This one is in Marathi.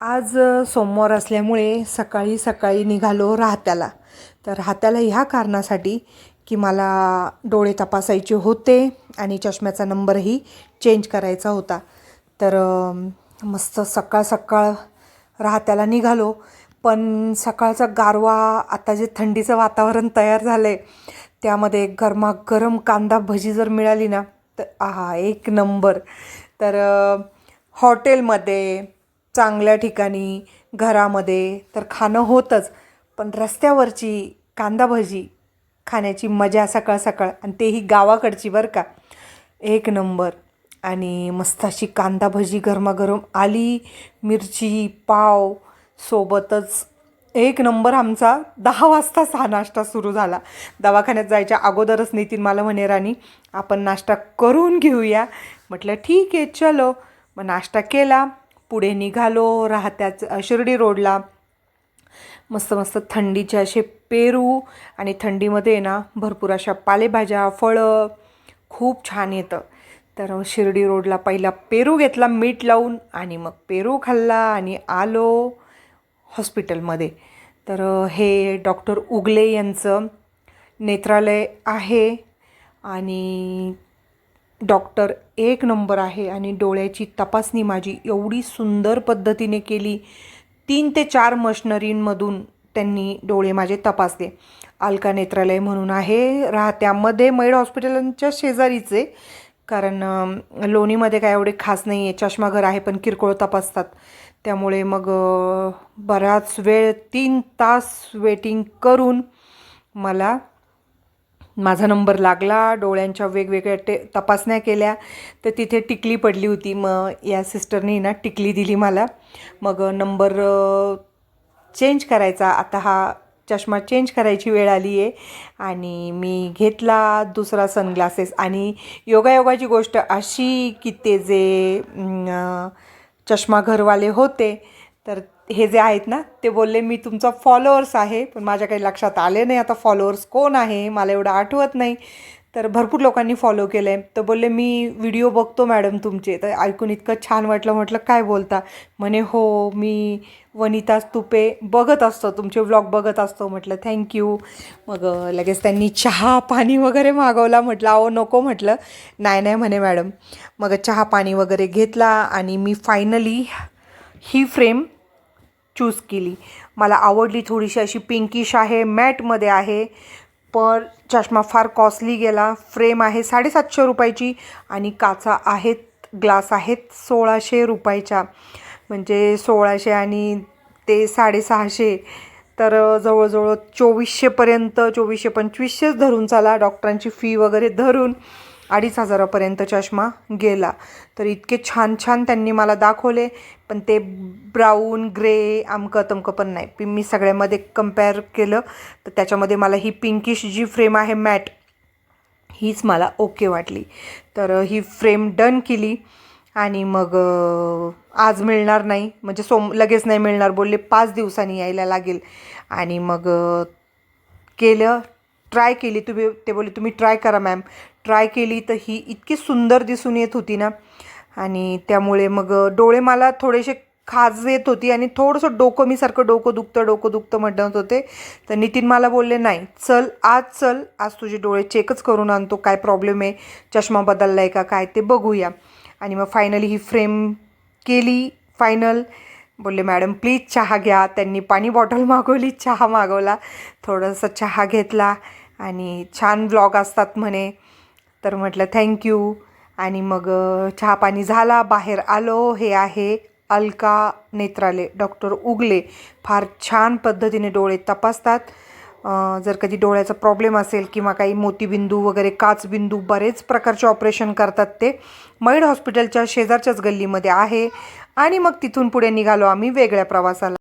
आज सोमवार असल्यामुळे सकाळी सकाळी निघालो राहत्याला. तर राहत्याला ह्या कारणासाठी की मला डोळे तपासायचे होते आणि चष्म्याचा नंबरही चेंज करायचा होता. तर मस्त सकाळ सकाळ राहत्याला निघालो. पण सकाळचा गारवा आता जे थंडीचं वातावरण तयार झालं आहे त्यामध्ये गरमागरम कांदा भजी जर मिळाली ना तर आहा एक नंबर. तर हॉटेलमध्ये चांगल्या ठिकाणी घरामध्ये तर खाणं होतंच. पण रस्त्यावरची कांदा भजी खाण्याची मजा सकाळ सकाळ आणि तेही गावाकडची बरं का. एक नंबर. आणि मस्त अशी कांदा भजी गरमागरम आली मिरची पाव सोबतच. एक नंबर आमचा दहा वाजताच हा नाश्ता सुरू झाला. दवाखान्यात जायच्या अगोदरच नितीन मला म्हणे राणी आपण नाश्ता करून घेऊया. म्हटलं ठीक आहे चलो. मग नाश्ता केला. पुढे निघालो राहत्याच शिर्डी रोडला. मस्त मस्त थंडीचे असे पेरू आणि थंडीमध्ये ना भरपूर अशा पालेभाज्या फळं खूप छान येतं. तर शिर्डी रोडला पहिला पेरू घेतला मीठ लावून आणि मग पेरू खाल्ला आणि आलो हॉस्पिटलमध्ये. तर हे डॉक्टर उगले यांचं नेत्रालय आहे आणि डॉक्टर एक नंबर आहे आणि डोळ्याची तपासणी माझी एवढी सुंदर पद्धतीने केली. तीन ते चार मशनरींमधून त्यांनी डोळे माझे तपासले. अलका नेत्रालय म्हणून आहे राहत्यामध्ये मैड हॉस्पिटलांच्या शेजारीचे. कारण लोणीमध्ये काय एवढे खास नाही आहे चष्माघर आहे पण किरकोळ तपासतात. त्यामुळे मग बराच वेळ तीन तास वेटिंग करून मला माझा नंबर लागला डोळ्यांच्या वेगवेगळ्या टे तपासण्या केल्या तर तिथे टिकली पडली होती. मग या सिस्टरनी ना टिकली दिली मला. मग नंबर चेंज करायचा. आता हा चष्मा चेंज करायची वेळ आली आहे. आणि मी घेतला दुसरा सनग्लासेस आणि योगायोगाची गोष्ट अशी की ते जे चष्मा घरवाले होते तर हे जे आहेत ना ते बोलले मी तुमचा फॉलोअर्स आहे पण माझ्या काही लक्षात आले नाही. आता फॉलोअर्स कोण आहे? मला एवढं आठवत नाही. तर भरपूर लोकांनी फॉलो केलं आहे तर बोलले मी व्हिडिओ बघतो मॅडम तुमचे. तर ऐकून इतकं छान वाटलं. म्हटलं काय बोलता? म्हणे हो मी वनिता तुपे बघत असतो. तुमचे व्लॉग बघत असतो. म्हटलं थँक्यू मग लगेच त्यांनी चहा पाणी वगैरे मागवला. म्हटलं अहो नको. म्हटलं नाही नाही म्हणे मॅडम मग चहा पाणी वगैरे घेतला आणि मी फायनली ही फ्रेम चूज केली. मला आवडली थोडीशी अशी पिंकिश आहे मॅटमध्ये आहे. पर चष्मा फार कॉस्टली गेला. फ्रेम आहे साडेसातशे रुपयाची आणि काचा आहेत ग्लास आहेत सोळाशे रुपयाच्या. म्हणजे सोळाशे आणि ते साडेसहाशे. तर जवळजवळ चोवीसशेपर्यंत चोवीसशे पंचवीसशेच धरून चाला. डॉक्टरांची फी वगैरे धरून. अडीच हजारापर्यंत चष्मा गेला. तर इतके छान छान त्यांनी मला दाखवले पण ते ब्राऊन ग्रे आमकं तमकं पण नाही. पी मी सगळ्यामध्ये कंपेअर केलं तर त्याच्यामध्ये मला ही पिंकिश जी फ्रेम आहे मॅट हीच मला ओके वाटली. तर ही फ्रेम डन केली आणि मग आज मिळणार नाही. म्हणजे सोम लगेच नाही मिळणार बोलले पाच दिवसांनी यायला लागेल. आणि मग केलं ट्राय केली तुम्ही ते बोलले तुम्ही ट्राय करा मॅम ट्राय केली तर ही इतकी सुंदर दिसून येत होती ना. आणि त्यामुळे मग डोळे मला थोडेसे खाज येत होती आणि थोडंसं डोकं मी सारखं डोकं दुखतं डोकं दुखतं म्हणत होते तर नितीन मला बोलले नाही चल आज चल आज तुझे डोळे चेकच करून आणतो काय प्रॉब्लेम आहे चष्मा बदलला आहे का काय ते बघूया. आणि मग फायनली ही फ्रेम केली फायनल बोलले मॅडम प्लीज चहा घ्या. त्यांनी पाणी बॉटल मागवली चहा मागवला थोडंसं चहा घेतला आणि छान ब्लॉग असतात म्हणे. तर म्हटलं थँक्यू आणि मग चहापाणी चहा पाणी झाला बाहेर आलो हे आहे अलका नेत्राले डॉक्टर उगले. फार छान पद्धतीने डोळे तपासतात. जर कधी डोळ्याचा प्रॉब्लेम असेल किंवा काही मोतीबिंदू वगैरे काचबिंदू बरेच प्रकारचे ऑपरेशन करतात ते मैड हॉस्पिटलच्या शेजारच्याच गल्लीमध्ये आहे. आणि मग तिथून पुढे निघालो आम्ही वेगळ्या प्रवासाला.